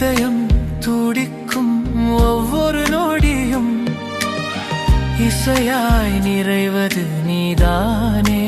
இதயம் துடிக்கும் ஒவ்வொரு நொடியும் இசையாய் நிறைவது நீதானே.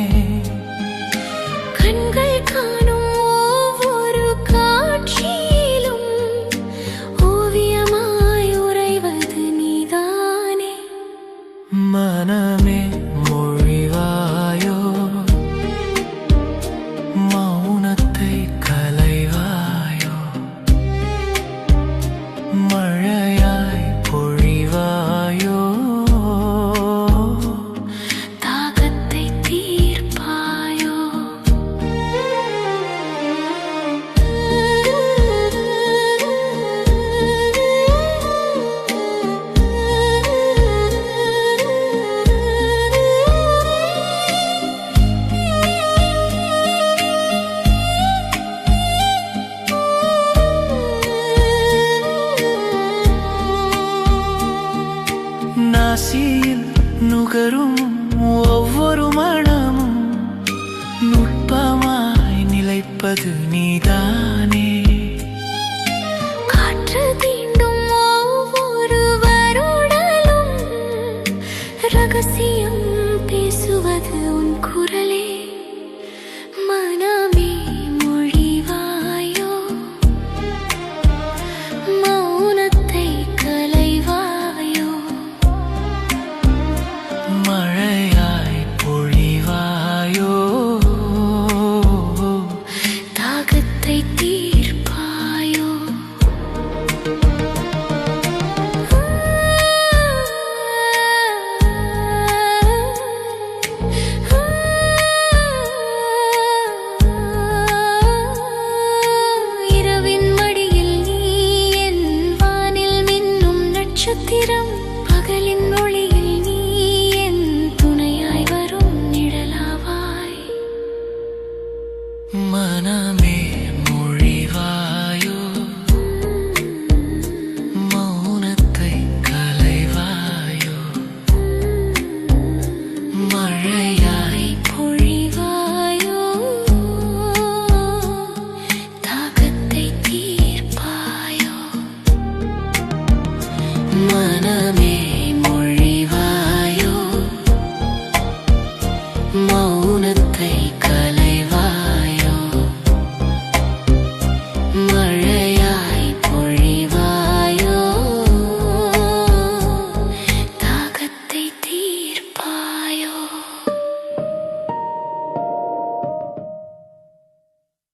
ராசியில் நுகரும் ஒவ்வொரு மனமும் நுட்பமாய் நிலைப்பது நீ Me.